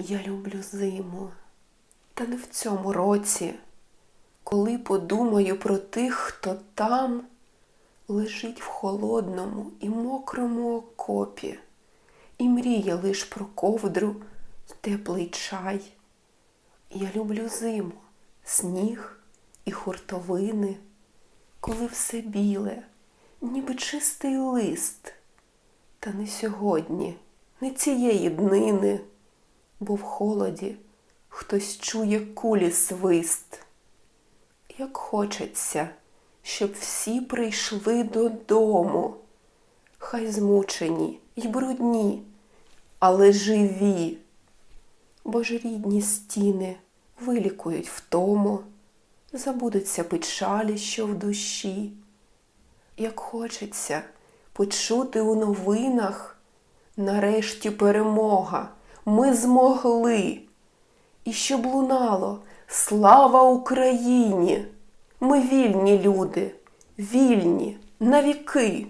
Я люблю зиму, та не в цьому році, коли подумаю про тих, хто там лежить в холодному і мокрому окопі, і мріє лиш про ковдру й теплий чай. Я люблю зиму, сніг і хуртовини, коли все біле, ніби чистий лист. Та не сьогодні, не цієї днини, бо в холоді хтось чує кулі свист. Як хочеться, щоб всі прийшли додому, хай змучені й брудні, але живі, бо стіни вилікують втому, забудуться печалі, що в душі. Як хочеться почути у новинах, нарешті перемога, ми змогли. І щоб лунало слава Україні! Ми вільні люди, вільні навіки.